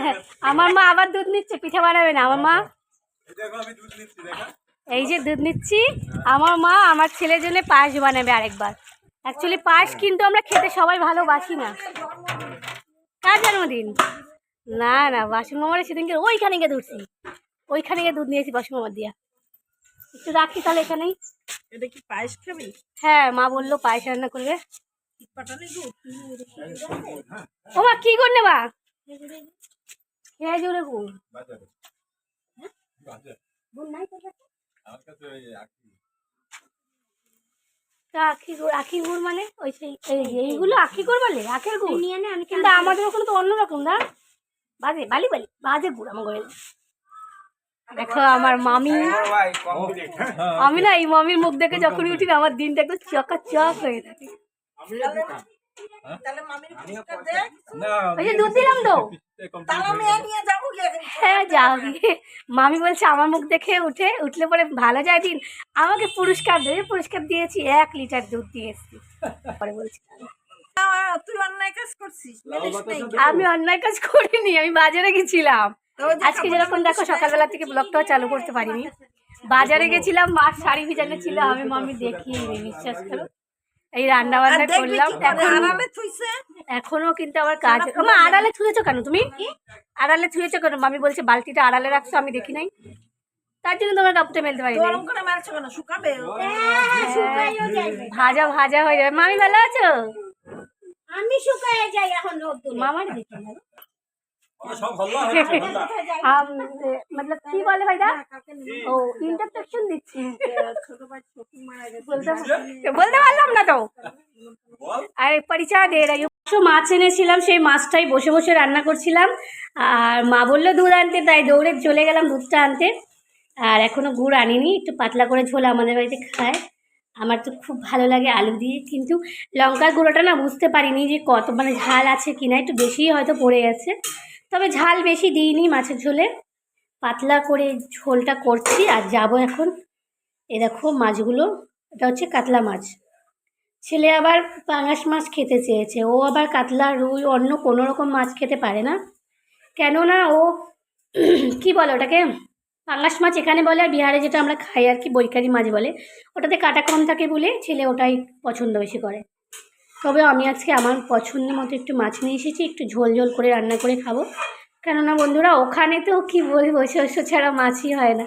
আমার মা আবার দুধ নিচ্ছে পিঠা বানাবে না আমার মা। এই দেখো আমি দুধ নিচ্ছি দেখা। এই যে দুধ নিচ্ছি আমার মা আমার ছেলের জন্য পায়েস বানাবে আরেকবার। অ্যাকচুয়ালি পায়েস কিন্তু আমরা খেতে সবাই ভালোবাসি না। কার জন্মদিন? না না বাসন মামারে সেদিনকে ওইখানে গিয়ে ধরছি। ওইখানে গিয়ে দুধ নিয়েছি বাসন মামার দিয়া। একটু রাখি তাহলে এখানেই। এটা কি পায়েস খাবি? হ্যাঁ মা বলল পায়েস রান্না করবে। ও মা কি করনে বা আখি। গুড় আখি গুড় মানে? ওই সেই এইগুলো আখি গুড় বলে? আখের গুড়? নিয়ে নে আমি কিন্তু আমাদের ওখানে তো অন্যরকম না? বাজে বালি বালি। বাজে গুড় আমার ঘরে দেখো আমার মামি আমি না এই মামির মুখ দেখে যখনই উঠি আমার দিনটা একটু চকা চক হয়ে থাকে তাহলে মামির ফুচকা দে। না ওই যে দুধ দিলাম তো। যাব হ্যাঁ মামি বলছে আমার মুখ দেখে উঠে উঠলে পরে ভালো যায় দিন। আমাকে পুরস্কার দেবে পুরস্কার দিয়েছি এক লিটার দুধ দিয়েছি পরে বলছি তুই অন্যায় কাজ করছিস আমি অন্যায় কাজ করিনি আমি বাজারে গেছিলাম। আজকে যেরকম দেখো সকালবেলা থেকে ব্লগটাও চালু করতে পারিনি। বাজারে গেছিলাম মার শাড়ি ভিজানো ছিল আমি মামি দেখিনি বিশ্বাস করো। এই রান্না বান্না করলাম এখন কিন্তু আমার কাজ আমার আড়ালে থুয়েছো কেন তুমি আড়ালে থুয়েছো কেন মামি বলছে বালতিটা আড়ালে রাখছো আমি দেখি নাই তার জন্য তোমার কাপড়টা মেলতে পারি গরম করে মারছো কেন শুকাবে ভাজা ভাজা হয়ে যাবে মামি ভালো আছো আমি শুকায় যাই এখন মামার দেখি না সব হল্লা হচ্ছে হল্লা আম, এ, মতলব কি বলে ভাইদা ও ইন্টারসেকশন দিচ্ছি ছোট ভাই শ্বশুর মারা গেছে বলতে পারলাম না তো আর পরিচয় দিয়ে রাখি মাছ এনেছিলাম, সেই মাছটাই বসে বসে রান্না করছিলাম। আর মা বলল, দুধ আনতে। তাই দৌড়ে চলে গেলাম দুধটা আনতে। আর এখনও গুড় আনিনি, একটু পাতলা করে ঝোল আমাদের বাড়িতে খায়। আমার তো খুব ভালো লাগে আলু দিয়ে, কিন্তু লঙ্কার গুঁড়োটা না বুঝতে পারিনি যে কত মানে ঝাল আছে কি না একটু বেশিই হয়তো পড়ে গেছে। তবে ঝাল বেশি দিইনি মাছের ঝোলে। পাতলা করে ঝোলটা করছি, আর যাব এখন। এ দেখো মাছগুলো, এটা হচ্ছে কাতলা মাছ। ছেলে আবার পাঙাশ মাছ খেতে চেয়েছে। ও আবার কাতলা, রুই, অন্য কোনো রকম মাছ খেতে পারে না। কেননা ও কি বলে ওটাকে? পাঙাশ মাছ এখানে বলে আর বিহারে যেটা আমরা খাই আর কি, বৈকারি মাছ বলে। ওটাতে কাটা কম থাকে বলে ছেলে ওটাই পছন্দ বেশি করে। তবে আমি আজকে আমার পছন্দ মতো একটু মাছ নিয়ে এসেছি, একটু ঝোল ঝোল করে রান্না করে খাব। কেননা বন্ধুরা, ওখানে তো কি বলব, শস্য ছাড়া মাছই হয় না।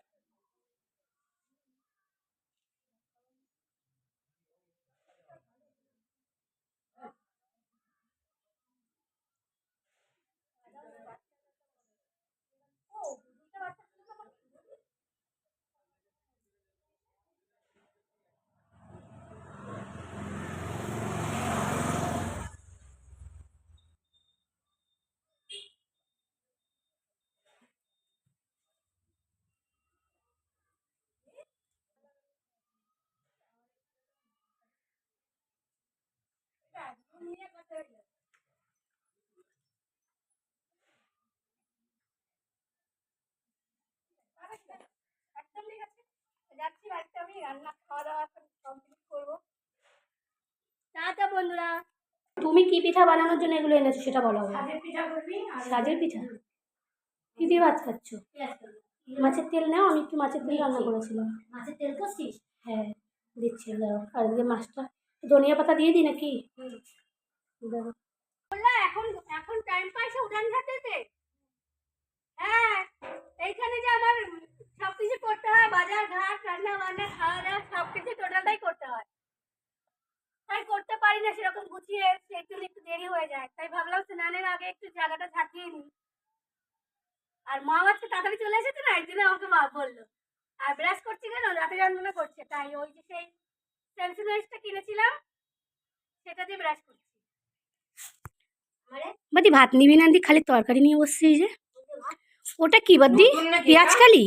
একদম ঠিক আছে যাচ্ছি বাড়িতে আমি রান্না খাওয়া দাওয়া কমপ্লিট করব টাটা বন্ধুরা তুমি কি পিঠা বানানোর জন্য এগুলো এনেছো সেটা বলো। সাজের পিঠা কি দিয়ে ভাত খাচ্ছ? মাছের তেল নাও আমি একটু মাছের তেল রান্না করেছিলাম। মাছের তেল করছিস? হ্যাঁ দিচ্ছি দাঁড়াও। আর মাছটা ধনিয়া পাতা দিয়ে দিই নাকি? হ্যাঁ রান্না বান্না, খাওয়া দাওয়া সব কিছু টোটালটাই দেরি হয়ে যায়। তাই ভাবলাম স্নানের আগে একটু জায়গাটা ঝাঁকিয়ে নিই। আর মা আজকে তাড়াতাড়ি চলে এসেছে না একদিনে আমাকে মা বলল। আর ব্রাশ করছি কেন? রাতে যন্ত্রণা করছে। তাই ওই যে সেই সেন্সিনাইজটা কিনেছিলাম, সেটা দিয়ে ব্রাশ করছি। বাদি ভাত নিবি না দি খালি তরকারি নিয়ে বসছিস যে। ওটা কি বাদি? পেঁয়াজ কালি?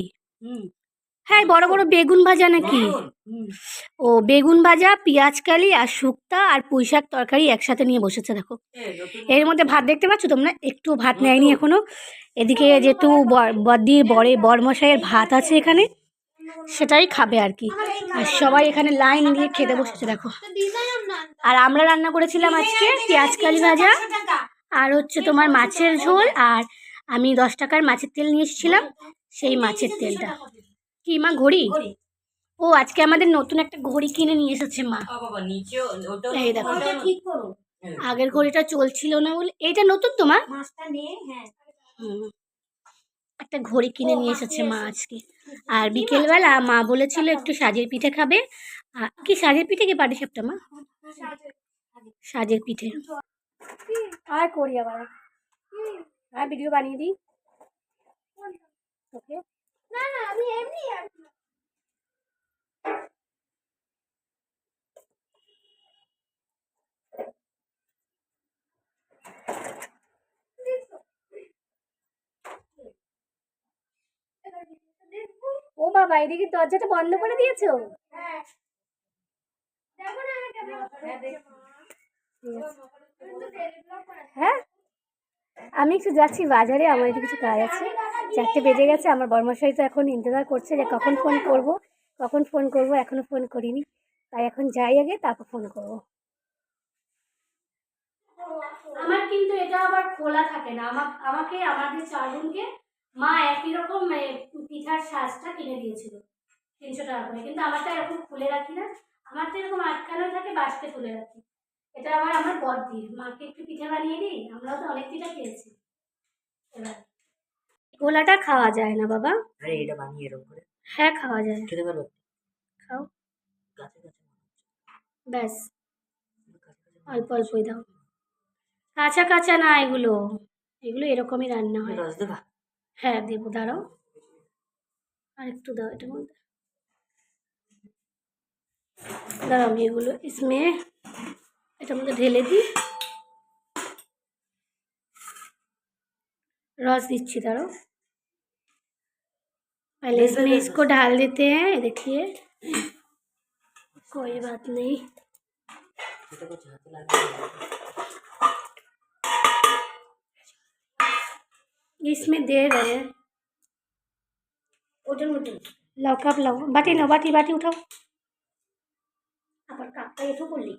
হ্যাঁ বড় বড় বেগুন ভাজা নাকি? ও বেগুন ভাজা পেঁয়াজ কালি আর শুক্তা আর পুঁই শাক তরকারি একসাথে নিয়ে বসেছে দেখো। এর মধ্যে ভাত দেখতে পাচ্ছ তোমরা? একটু ভাত নেয়নি এখনও। এদিকে যেহেতু বদির বরে বরমশাইয়ের ভাত আছে এখানে সেটাই খাবে আর কি। আর সবাই এখানে লাইন দিয়ে খেতে বসেছে দেখো। আর আমরা রান্না করেছিলাম আজকে পেঁয়াজ কালি ভাজা। আর হচ্ছে তোমার মাছের ঝোল আর আমি দশ টাকার মাছের তেল নিয়ে এসেছিলাম সেই মাছের তেলটা। কি মা ঘড়ি? ও আজকে আমাদের নতুন একটা ঘড়ি কিনে নিয়ে এসেছে মা। এই দেখো। আগের ঘড়িটা চলছিল না বলে। এইটা নতুন তো মা? হ্যাঁ। হুম। একটা ঘড়ি কিনে নিয়ে এসেছে মা আজকে। আর বিকেলবেলা মা বলেছিল একটু সাজের পিঠে খাবে। কি সাজের পিঠে কি পাটি সাপটা মা সাজের পিঠে। আর করি আবার। আর ভিডিও বানিয়ে দিই। ওকে না না আমি এমনি ও বাবা এদিকে দরজাটা বন্ধ করে দিয়েছ? হ্যাঁ। আমি একটু যাচ্ছি বাজারে, আমার একটু কিছু কাজ আছে। চারটে বেজে গেছে, আমার বর্মশাই তো এখন ইন্তজার করছে যে কখন ফোন করব, কখন ফোন করব, এখনও ফোন করিনি। তাই এখন যাই আগে, তারপর ফোন করব। আমার কিন্তু এটা আবার খোলা থাকে না। আমাকে আমাদের চারজনকে মা একই রকম পিঠার সাজটা কিনে দিয়েছিল, তিনশো টাকা করে। কিন্তু আমারটা এরকম খুলে রাখি না। আমার তো এরকম আটকানো থাকে বাসকে তুলে রাখি। এটা আবার আমার বদ্দি মাকে একটু পিঠা বানিয়ে দিই আমরাও তো অনেক পিঠা খেয়েছি। এবার গোলাটা খাওয়া যায় না বাবা। আরে এটা বানিয়ে এরকম করে? হ্যাঁ খাওয়া যায়। খেতে পারব? খাও। ব্যাস। অল্প অল্পই দাও। কাঁচা কাঁচা না এগুলো। এগুলো এরকমই রান্না হয়। হ্যাঁ দেবো দাঁড়াও। আর একটু দাও এটার মধ্যে। দাঁড়াও আমি এগুলো ইসমে এটার ढेले दी रस दीची दाड़ो पहले इसमें इसको डाल देते हैं देखिए कोई बात नहीं इसमें दे रहे हैं लौका लौका बाटी ना बाटी बाटी उठाओ अपन का ये तो बोल ली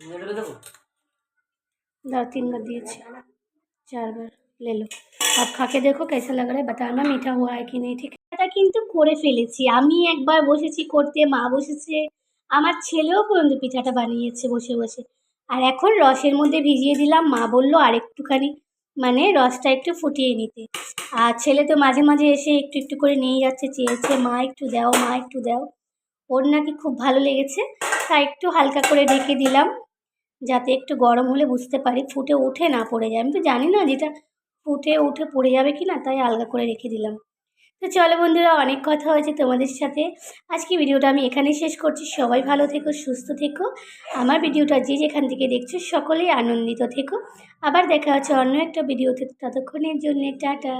তুমি এটা দেবো दाल तीन बार दिए छे चार बार ले लो आप खा के देखो कैसा लग रहा है बताना मीठा हुआ है कि नहीं ठीक है এটা কিন্তু করে ফেলেছি আমি একবার বসেছি করতে মা বসেছে আমার ছেলেও পর্যন্ত পিঠাটা বানিয়েছে বসে বসে আর এখন রসের মধ্যে ভিজিয়ে দিলাম মা বললো আর একটুখানি মানে রসটা একটু ফুটিয়ে নিতে আর ছেলে তো মাঝে মাঝে এসে একটু একটু করে নিয়ে যাচ্ছে চেয়েছে মা একটু দাও মা একটু দাও ওর নাকি খুব ভালো লেগেছে, তাই একটু হালকা করে ঢেকে দিলাম, যাতে একটু গরম হলে বুঝতে পারি, ফুটে উঠে না পড়ে যায়। আমি তো জানি না যেটা ফুটে উঠে পড়ে যাবে কি না তাই আলগা করে রেখে দিলাম। তো চলো বন্ধুরা, অনেক কথা হয়েছে তোমাদের সাথে। আজকে ভিডিওটা আমি এখানেই শেষ করছি। সবাই ভালো থেকো, সুস্থ থেকো। আমার ভিডিওটা যে যেখান থেকে দেখছ, সকলেই আনন্দিত থেকো। আবার দেখা হচ্ছে অন্য একটা ভিডিওতে, ততক্ষণের জন্যে, টাটা।